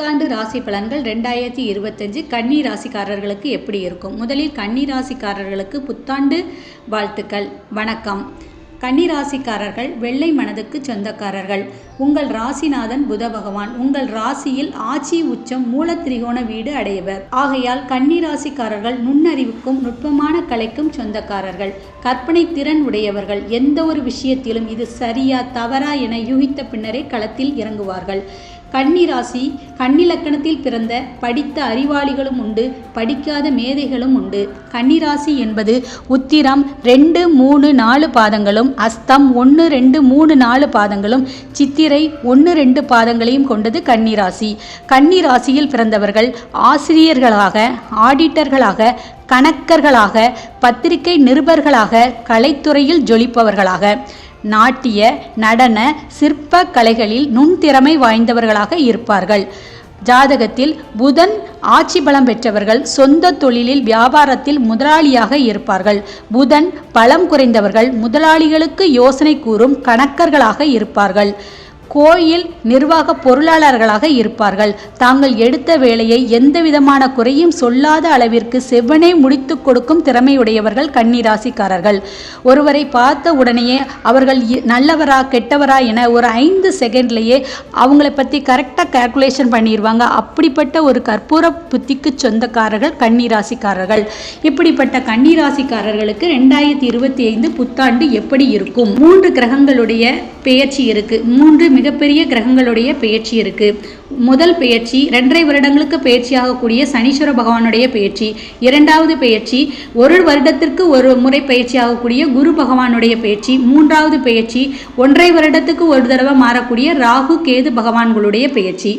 புத்தாண்டு ராசி பலன்கள் ரெண்டாயிரத்தி இருபத்தஞ்சு கன்னி ராசிக்காரர்களுக்கு எப்படி இருக்கும்? முதலில் கன்னி ராசிக்காரர்களுக்கு புத்தாண்டு வாழ்த்துக்கள். வணக்கம். கன்னி ராசிக்காரர்கள் வெள்ளை மனதுக்கு சொந்தக்காரர்கள். உங்கள் ராசிநாதன் புத பகவான். உங்கள் ராசியில் ஆட்சி உச்சம் மூல திரிகோண வீடு அடையவர். ஆகையால் கன்னி ராசிக்காரர்கள் நுண்ணறிவுக்கும் நுட்பமான கலைக்கும் சொந்தக்காரர்கள். கற்பனை திறன் உடையவர்கள். எந்த ஒரு விஷயத்திலும் இது சரியா தவறா என யூகித்த பின்னரே களத்தில் இறங்குவார்கள். கன்னிராசி கன்னிலக்கணத்தில் பிறந்த படித்த அறிவாளிகளும் உண்டு படிக்காத மேதைகளும் உண்டு. கன்னிராசி என்பது உத்திரம் ரெண்டு மூணு நாலு பாதங்களும் அஸ்தம் ஒன்று ரெண்டு மூணு நாலு பாதங்களும் சித்திரை ஒன்று ரெண்டு பாதங்களையும் கொண்டது கன்னிராசி. கன்னிராசியில் பிறந்தவர்கள் ஆசிரியர்களாக ஆடிட்டர்களாக கணக்கர்களாக பத்திரிகை நிருபர்களாக கலைத்துறையில் ஜொலிப்பவர்களாக. நாட்டிய நடன சிற்ப கலைகளில் நுண்திறமை வாய்ந்தவர்களாக இருப்பார்கள். ஜாதகத்தில் புதன் ஆட்சி பலம் பெற்றவர்கள் சொந்த தொழிலில் வியாபாரத்தில் முதலாளியாக இருப்பார்கள். புதன் பலம் குறைந்தவர்கள் முதலாளிகளுக்கு யோசனை கூறும் கணக்கர்களாக இருப்பார்கள். கோயில் நிர்வாக பொருளாளர்களாக இருப்பார்கள். தாங்கள் எடுத்த வேலையை எந்தவிதமான குறையும் சொல்லாத அளவிற்கு செவ்வனே முடித்து கொடுக்கும் திறமையுடையவர்கள் கன்னிராசிக்காரர்கள். ஒருவரை பார்த்த உடனேயே அவர்கள் இ- நல்லவரா கெட்டவரா என ஒரு ஐந்து செகண்ட்லேயே அவங்கள பற்றி கரெக்டாக கால்குலேஷன் பண்ணிடுவாங்க அப்படிப்பட்ட ஒரு கற்பூர புத்திக்கு சொந்தக்காரர்கள் கன்னிராசிக்காரர்கள். இப்படிப்பட்ட கன்னிராசிக்காரர்களுக்கு ரெண்டாயிரத்தி இருபத்தி ஐந்து புத்தாண்டு எப்படி இருக்கும்? மூன்று கிரகங்களுடைய பெயர்ச்சி இருக்கு. மூன்று மிகப்பெரிய கிரகங்களுடைய பெயர்ச்சி இருக்கு. முதல் பெயர்ச்சி ரெண்டரை வருடங்களுக்கு பெயர்ச்சியாகக்கூடிய சனீஸ்வர பகவானுடைய பெயர்ச்சி. இரண்டாவது பெயர்ச்சி ஒரு வருடத்திற்கு ஒரு முறை பெயர்ச்சியாகக்கூடிய குரு பகவானுடைய பெயர்ச்சி. மூன்றாவது பெயர்ச்சி ஒன்றரை வருடத்துக்கு ஒரு தடவை மாறக்கூடிய ராகு கேது பகவான்களுடைய பெயர்ச்சி.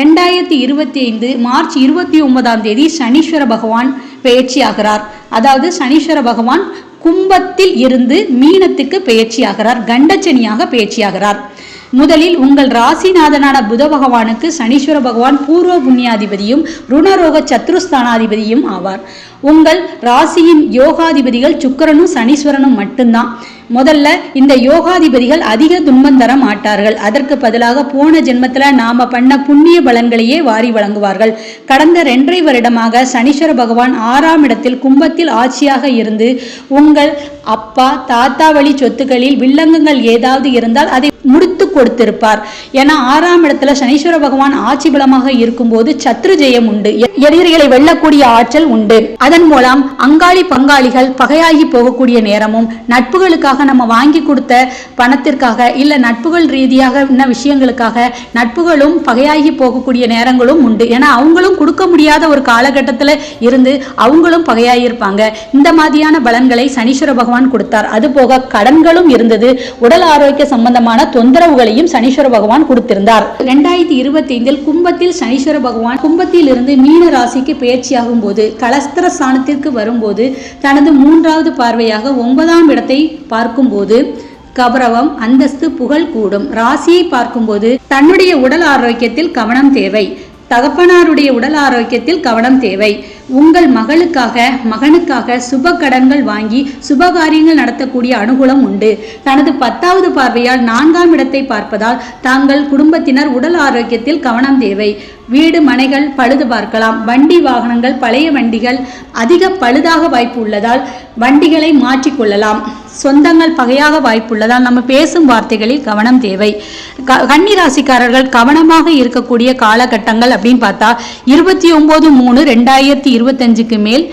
ரெண்டாயிரத்தி இருபத்தி ஐந்து மார்ச் இருபத்தி ஒன்பதாம் தேதி சனீஸ்வர பகவான் பெயர்ச்சி ஆகிறார் அதாவது சனீஸ்வர பகவான் கும்பத்தில் இருந்து மீனத்துக்கு பெயர்ச்சியாகிறார். கண்டச்சனியாக பெயர்ச்சியாகிறார். முதலில் உங்கள் ராசிநாதனான புத பகவானுக்கு சனீஸ்வர பகவான் பூர்வ புண்ணியாதிபதியும் ருணரோக சத்ருஸ்தானாதிபதியும் ஆவார். உங்கள் ராசியின் யோகாதிபதிகள் சுக்கிரனும் சனீஸ்வரனும் மட்டும்தான். முதல்ல இந்த யோகாதிபதிகள் அதிக துன்பம் தர மாட்டார்கள். அதற்கு பதிலாக போன ஜென்மத்துல நாம பண்ண புண்ணிய பலன்களையே வாரி வழங்குவார்கள். கடந்த ரெண்டரை வருடமாக சனீஸ்வர பகவான் ஆறாம் இடத்தில் கும்பத்தில் ஆட்சியாக இருந்து உங்கள் அப்பா தாத்தா வழி சொத்துக்களில் வில்லங்கங்கள் ஏதாவது இருந்தால் அதை முடித்து கொடுத்திருப்பார். ஏன்னா ஆறாம் இடத்துல சனீஸ்வர பகவான் ஆட்சி பலமாக இருக்கும்போது சத்ரு ஜெயம் உண்டு. எ- எதிரிகளை வெல்லக்கூடிய ஆற்றல் உண்டு. அதன் மூலம் அங்காளி பங்காளிகள் பகையாகி போகக்கூடிய நேரமும் நட்புகளுக்காக நம்ம வாங்கி கொடுத்த பணத்திற்காக இல்லை நட்புகள் ரீதியாக இன்ன விஷயங்களுக்காக நட்புகளும் பகையாகி போகக்கூடிய நேரங்களும் உண்டு. ஏன்னா அவங்களும் கொடுக்க முடியாத ஒரு காலகட்டத்துல இருந்து அவங்களும் பகையாயிருப்பாங்க. இந்த மாதிரியான பலன்களை சனீஸ்வர பகவான் கொடுத்தார். அது போக கடன்களும் இருந்தது. உடல் ஆரோக்கிய சம்பந்தமான தொந்தரவுகளையும் சனீஸ்வர பகவான் கொடுத்திருந்தார். ரெண்டாயிரத்தி இருபத்தி ஐந்தில் கும்பத்தில் சனீஸ்வர பகவான் கும்பத்தில் இருந்து மீன ராசிக்கு பயிற்சியாகும் போது கலஸ்திர ஸ்தானத்திற்கு வரும்போது தனது மூன்றாவது பார்வையாக ஒன்பதாம் இடத்தை பார்க்கும்போது கௌரவம் அந்தஸ்து புகழ் கூடும். ராசியை பார்க்கும்போது தன்னுடைய உடல் ஆரோக்கியத்தில் கவனம் தேவை. தகப்பனாருடைய உடல் ஆரோக்கியத்தில் கவனம் தேவை. உங்கள் மகளுக்காக மகனுக்காக சுப கடன்கள் வாங்கி சுப காரியங்கள் நடத்தக்கூடிய அனுகூலம் உண்டு. தனது பத்தாவது பார்வையால் நான்காம் இடத்தை பார்ப்பதால் தாங்கள் குடும்பத்தினர் உடல் ஆரோக்கியத்தில் கவனம் தேவை. வீடு மனைகள் பழுது பார்க்கலாம். வண்டி வாகனங்கள் பழைய வண்டிகள் அதிக பழுதாக வாய்ப்பு உள்ளதால் வண்டிகளை மாற்றிக்கொள்ளலாம் சொந்தங்கள் பகையாக வாய்ப்புள்ளதால் நம்ம பேசும் வார்த்தைகளில் கவனம் தேவை. க- கன்னி ராசிக்காரர்கள் கவனமாக இருக்கக்கூடிய காலகட்டங்கள் அப்படின்னு பார்த்தா இருபத்தி ஒன்பது மூணு ரெண்டாயிரத்தி இருபத்தஞ்சுக்கு மேல்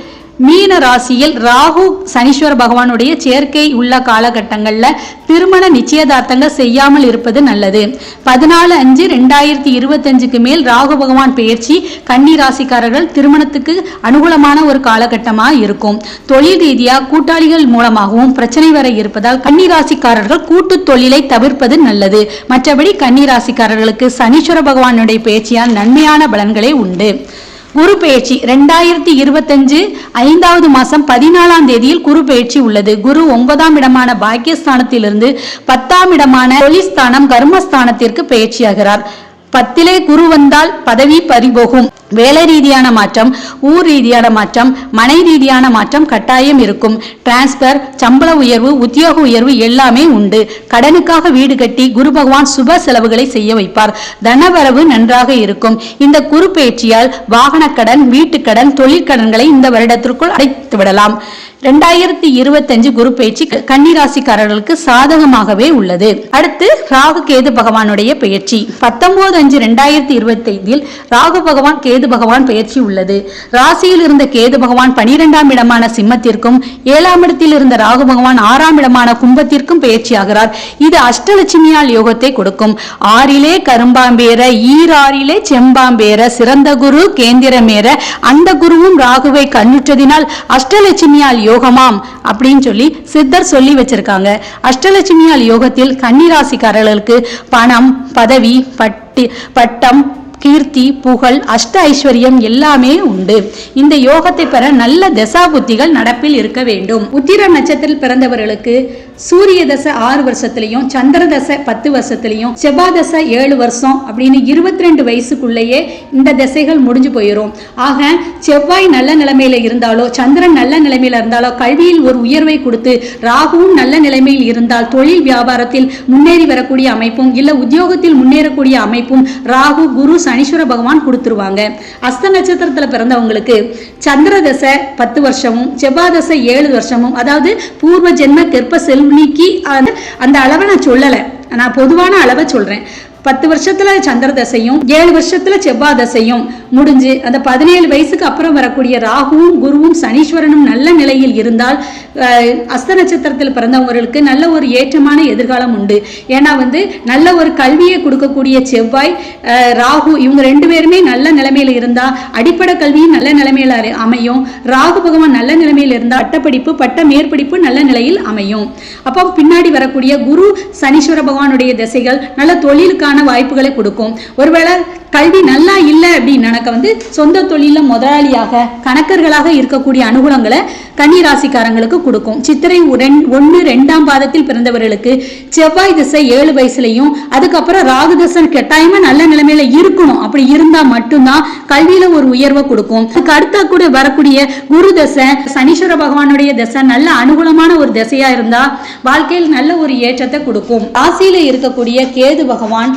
மீன ராசியில் ராகு சனீஸ்வர பகவானுடைய சேர்க்கை உள்ள காலகட்டங்களில் திருமண நிச்சயதார்த்தங்கள் செய்யாமல் இருப்பது நல்லது. பதினாலு அஞ்சு ரெண்டாயிரத்தி இருபத்தஞ்சுக்கு மேல் ராகு பகவான் பெயர்ச்சி கன்னி ராசிக்காரர்கள் திருமணத்துக்கு அனுகூலமான ஒரு காலகட்டமாக இருக்கும். தொழில் ரீதியாக கூட்டாளிகள் மூலமாகவும் பிரச்சனை வர இருப்பதால் கன்னி ராசிக்காரர்கள் கூட்டு தொழிலை தவிர்ப்பது நல்லது. மற்றபடி கன்னி ராசிக்காரர்களுக்கு சனீஸ்வர பகவானுடைய பெயர்ச்சியால் நன்மையான பலன்களே உண்டு. குரு பெயர்ச்சி ரெண்டாயிரத்தி இருபத்தஞ்சு ஐந்தாவது மாசம் பதினாலாம் தேதியில் குரு பெயர்ச்சி உள்ளது. குரு ஒன்பதாம் இடமான பாக்கியஸ்தானத்திலிருந்து பத்தாம் இடமான தொழில்ஸ்தானம் கர்மஸ்தானத்திற்கு பெயர்ச்சியாகிறார். பத்திலே குரு வந்தால் பதவி பறிபோகும். வேலை ரீதியான மாற்றம் ஊர் ரீதியான மாற்றம் மனை ரீதியான மாற்றம் கட்டாயம் இருக்கும். டிரான்ஸ்பர் சம்பள உயர்வு உத்தியோக உயர்வு எல்லாமே உண்டு. கடனுக்காக வீடு கட்டி குரு பகவான் சுப செலவுகளை செய்ய வைப்பார். தனவரவு நன்றாக இருக்கும். இந்த குரு பேச்சியால் வாகனக்கடன் வீட்டுக்கடன் தொழிற்கடன்களை இந்த வருடத்திற்குள் அடைத்து விடலாம் ரெண்டாயிரத்தி இருபத்தஞ்சு குரு பேச்சு கன்னிராசிக்காரர்களுக்கு சாதகமாகவே உள்ளது. அடுத்து ராகு கேது பகவானுடைய பெயர்ச்சி. பத்தொன்பது அஞ்சு ரெண்டாயிரத்தி இருபத்தி ஐந்தில் ராகு பகவான் கேது பகவான் பெயர்ச்சி உள்ளது. ராசியில் இருந்த கேது பகவான் பனிரெண்டாம் இடமான சிம்மத்திற்கும் ஏழாம் இடத்தில் இருந்த ராகு பகவான் ஆறாம் இடமான கும்பத்திற்கும் பெயர்ச்சியாகிறார். இது அஷ்டலட்சுமியால் யோகத்தை கொடுக்கும். ஆறிலே கரும்பாம்பேர ஈராறிலே செம்பாம்பேர சிறந்த குரு கேந்திரமேற அந்த குருவும் ராகுவை கண்ணுற்றதினால் அஷ்டலட்சுமியால் யோகமாம் அப்படின்னு சொல்லி சித்தர் சொல்லி வச்சிருக்காங்க. அஷ்டலட்சுமியால் யோகத்தில் கன்னிராசிக்காரர்களுக்கு பணம் பதவி பட்டி பட்டம் கீர்த்தி புகழ் அஷ்ட ஐஸ்வர்யம் எல்லாமே உண்டு. இந்த யோகத்தை பெற நல்ல தசா புத்திகள் நடப்பில் இருக்க வேண்டும். உத்திர நட்சத்திரத்தில் பிறந்தவர்களுக்கு சூரிய தசை ஆறு வருஷத்துலயும் சந்திர தசை பத்து வருஷத்துலயும் செவ்வாய் தசை ஏழு வருஷம் அப்படின்னு இருபத்தி ரெண்டு வயசுக்குள்ளேயே இந்த திசைகள் முடிஞ்சு போயிடும் ஆக செவ்வாய் நல்ல நிலைமையில இருந்தாலோ சந்திரன் நல்ல நிலைமையில இருந்தாலோ கல்வியில் ஒரு உயர்வை கொடுத்து ராகுவும் நல்ல நிலைமையில் இருந்தால் தொழில் வியாபாரத்தில் முன்னேறி வரக்கூடிய அமைப்பும் இல்ல உத்தியோகத்தில் முன்னேறக்கூடிய அமைப்பும் ராகு குரு சனீஸ்வர பகவான் கொடுத்துருவாங்க. அஸ்த நட்சத்திரத்துல பிறந்தவங்களுக்கு சந்திர தசை பத்து வருஷமும் செவ்வாய் தசை ஏழு வருஷமும் அதாவது பூர்வ ஜென்ம கெற்ப செல் அந்த- அந்த அளவை நான் சொல்லலை. நான் பொதுவான அளவை சொல்றேன். பத்து வருஷத்துல சந்திர தசையும் ஏழு வருஷத்துல செவ்வாய் தசையும். முடிஞ்சு அந்த பதினேழு வயசுக்கு அப்புறம் வரக்கூடிய ராகுவும் குருவும் சனீஸ்வரனும் நல்ல நிலையில் இருந்தால் அஸ்த நட்சத்திரத்தில் பிறந்தவங்களுக்கு நல்ல ஒரு ஏற்றமான எதிர்காலம் உண்டு. ஏன்னா வந்து நல்ல ஒரு கல்வியை கொடுக்கக்கூடிய செவ்வாய் அஹ், ராகு இவங்க ரெண்டு பேருமே நல்ல நிலைமையில இருந்தா அடிப்படை கல்வியும் நல்ல நிலைமையில அமையும். ராகு பகவான் நல்ல நிலைமையில் இருந்தால் பட்டப்படிப்பு பட்ட மேற்படிப்பு நல்ல நிலையில் அமையும். அப்போ பின்னாடி வரக்கூடிய குரு சனீஸ்வர பகவானுடைய திசைகள் நல்ல தொழிலுக்கான வாய்ப்புகளை கொடுக்கும். ஒருவேளை கல்வி நல்லா இல்லை அப்படின்னு நினைக்க வந்து சொந்த தொழில முதலாளியாக கணக்கர்களாக இருக்கக்கூடிய அனுகூலங்களை கன்னி ராசிக்காரங்களுக்கு கொடுக்கும். சித்திரை உடன் ஒன்று ரெண்டாம் பாதத்தில் பிறந்தவர்களுக்கு செவ்வாய் திசை ஏழு வயசுலையும் அதுக்கப்புறம் ராகு தசை கட்டாயமா நல்ல நிலைமையில இருக்கணும். அப்படி இருந்தா மட்டும்தான் கல்வியில ஒரு உயர்வை கொடுக்கும். அதுக்கு அடுத்தா கூட வரக்கூடிய குரு தசை சனீஸ்வர பகவானுடைய தசை நல்ல அனுகூலமான ஒரு திசையா இருந்தா வாழ்க்கையில் நல்ல ஒரு ஏற்றத்தை கொடுக்கும். ராசியில இருக்கக்கூடிய கேது பகவான்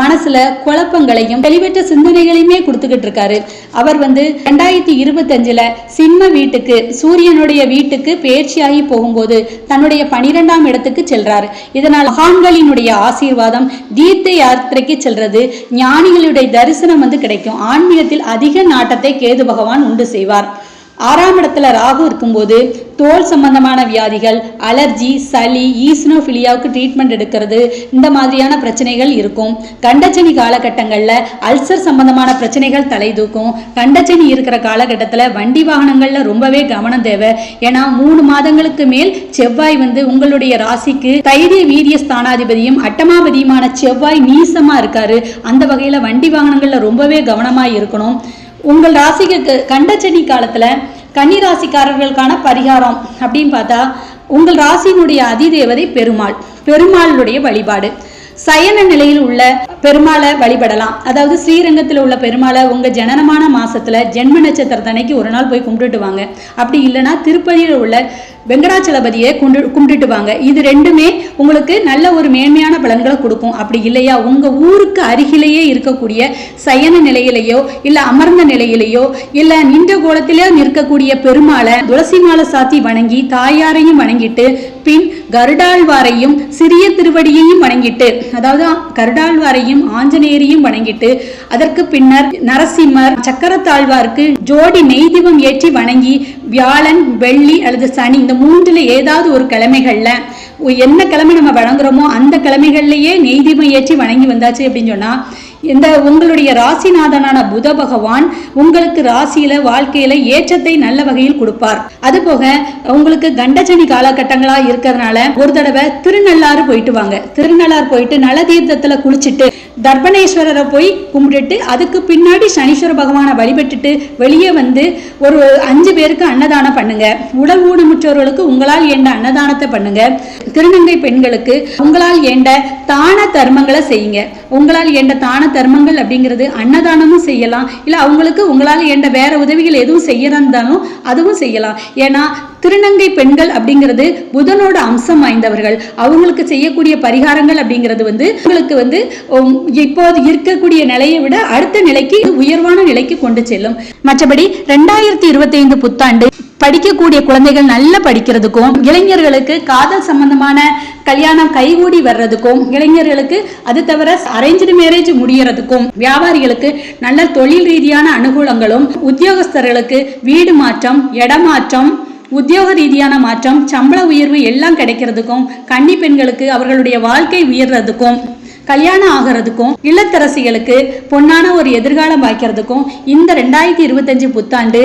மனசுல குழப்பங்களையும் தெளிவற்ற சிந்தனைகளையுமே கொடுத்துக்கிட்டு இருக்காரு. அவர் வந்து ரெண்டாயிரத்தி இருபத்தஞ்சுல சிம்ம வீட்டுக்கு சூரியனுடைய வீட்டுக்கு பயிற்சியாகி போகும்போது தன்னுடைய பனிரெண்டாம் இடத்துக்கு செல்றாரு. இதனால் மகான்களினுடைய ஆசீர்வாதம் தீர்த்த யாத்திரைக்கு செல்றது ஞானிகளுடைய தரிசனம் வந்து கிடைக்கும். ஆன்மீகத்தில் அதிக நாட்டத்தை கேது பகவான் உண்டு செய்வார். ஆறாம் இடத்துல ராகு இருக்கும்போது தோல் சம்பந்தமான வியாதிகள் அலர்ஜி சளி ஈஸ்னோஃபிலியாவுக்கு ட்ரீட்மெண்ட் எடுக்கிறது. இந்த மாதிரியான பிரச்சனைகள் இருக்கும். கண்டச்சனி காலகட்டங்களில் அல்சர் சம்பந்தமான பிரச்சனைகள் தலை தூக்கும் கண்டச்சனி இருக்கிற காலகட்டத்தில் வண்டி வாகனங்களில் ரொம்பவே கவனம் தேவை. ஏன்னா மூணு மாதங்களுக்கு மேல் செவ்வாய் வந்து உங்களுடைய ராசிக்கு தைரிய வீரிய ஸ்தானாதிபதியும் அட்டமாபதியுமான செவ்வாய் நீசமாக இருக்காரு. அந்த வகையில் வண்டி வாகனங்களில் ரொம்பவே கவனமாக இருக்கணும். உங்கள் ராசிக்கு கண்டச்சனி காலத்துல கன்னி ராசிக்காரர்களுக்கான பரிகாரம் அப்படின்னு பார்த்தா உங்கள் ராசியினுடைய அதிதேவதை பெருமாள் பெருமாளுடைய வழிபாடு. சயன நிலையில் உள்ள பெருமாளை வழிபடலாம். அதாவது ஸ்ரீரங்கத்தில் உள்ள பெருமாளை உங்கள் ஜனனமான மாதத்தில் ஜென்ம நட்சத்திரத்தன்னைக்கு ஒரு நாள் போய் கும்பிட்டுட்டு வாங்க. அப்படி இல்லைன்னா திருப்பதியில் உள்ள வெங்கடாச்சலபதியை குண்டு கும்பிட்டுட்டு வாங்க. இது ரெண்டுமே உங்களுக்கு நல்ல ஒரு மேன்மையான பலன்களை கொடுக்கும். அப்படி இல்லையா? உங்கள் ஊருக்கு அருகிலேயே இருக்கக்கூடிய சயன நிலையிலேயோ இல்லை அமர்ந்த நிலையிலேயோ இல்லை நின்ற கோலத்திலேயோ நிற்கக்கூடிய பெருமாளை துளசி மாலை சாத்தி வணங்கி தாயாரையும் வணங்கிட்டு பின் கருடாழ்வாரையும் சிறிய திருவடியையும் வணங்கிட்டு அதாவது கருடாழ்வாரையும் ஆஞ்சநேயரையும் வணங்கிட்டு அதற்கு பின்னர் நரசிம்மர் சக்கரத்தாழ்வாருக்கு ஜோடி நெய் ஏற்றி வணங்கி வியாழன் வெள்ளி அல்லது சனி இந்த மூன்றுல ஏதாவது ஒரு கிழமைகள்ல என்ன கிழமை நம்ம வழங்குறோமோ அந்த கிழமைகள்லயே நெய் ஏற்றி வணங்கி வந்தாச்சு அப்படின்னு சொன்னா இந்த உங்களுடைய ராசிநாதனான புத பகவான் உங்களுக்கு ராசியில வாழ்க்கையில ஏற்றத்தை நல்ல வகையில் கொடுப்பார். அது போக உங்களுக்கு கண்டச்சனி காலகட்டங்களா இருக்கிறதுனால ஒரு தடவை திருநள்ளாறு போயிட்டு வாங்க. திருநள்ளாறு போயிட்டு நல தீர்த்தத்துல குளிச்சுட்டு தர்பணேஸ்வரரை போய் கும்பிட்டுட்டு அதுக்கு பின்னாடி சனீஸ்வர பகவானை வழிபட்டுட்டு வெளியே வந்து ஒரு அஞ்சு பேருக்கு அன்னதானம் பண்ணுங்க. உடல் ஊனமுற்றவர்களுக்கு உங்களால் ஏண்ட அன்னதானத்தை பண்ணுங்க. திருநங்கை பெண்களுக்கு உங்களால் ஏண்ட தான தர்மங்களை செய்யுங்க. உங்களால் ஏண்ட தான தர்மங்கள் அப்படிங்கிறது அன்னதானமும் செய்யலாம். இல்லை அவங்களுக்கு உங்களால் ஏண்ட வேற உதவிகள் எதுவும் செய்யறந்தாலும் அதுவும் செய்யலாம். ஏன்னா திருநங்கை பெண்கள் அப்படிங்கிறது புதனோட அம்சம் வாய்ந்தவர்கள். அவங்களுக்கு செய்யக்கூடிய பரிகாரங்கள் அப்படிங்கிறது வந்து உங்களுக்கு வந்து இப்போது இருக்கக்கூடிய நிலையை விட அடுத்த நிலைக்கு உயர்வான நிலைக்கு கொண்டு செல்லும். மற்றபடி ரெண்டாயிரத்தி இருபத்தைந்து புத்தாண்டு படிக்கக்கூடிய குழந்தைகள் நல்லா படிக்கிறதுக்கும் இளைஞர்களுக்கு காதல் சம்பந்தமான கல்யாணம் கைகூடி வர்றதுக்கும் இளைஞர்களுக்கு அது தவிர அரேஞ்சு மேரேஜ் முடியறதுக்கும் வியாபாரிகளுக்கு நல்ல தொழில் ரீதியான அனுகூலங்களும் உத்தியோகஸ்தர்களுக்கு வீடு மாற்றம் இடமாற்றம் உத்தியோக ரீதியான மாற்றம் சம்பள உயர்வு எல்லாம் கிடைக்கிறதுக்கும் கன்னி பெண்களுக்கு அவர்களுடைய வாழ்க்கை உயர்றதுக்கும் கல்யாணம் ஆகிறதுக்கும் இல்லத்தரசிகளுக்கு பொன்னான ஒரு எதிர்காலம் வாய்க்கிறதுக்கும் இந்த ரெண்டாயிரத்தி இருபத்தஞ்சு புத்தாண்டு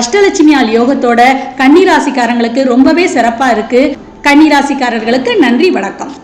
அஷ்டலட்சுமி ஆல் யோகத்தோட கன்னிராசிக்காரங்களுக்கு ரொம்பவே சிறப்பாக இருக்கு. கன்னிராசிக்காரர்களுக்கு நன்றி வணக்கம்.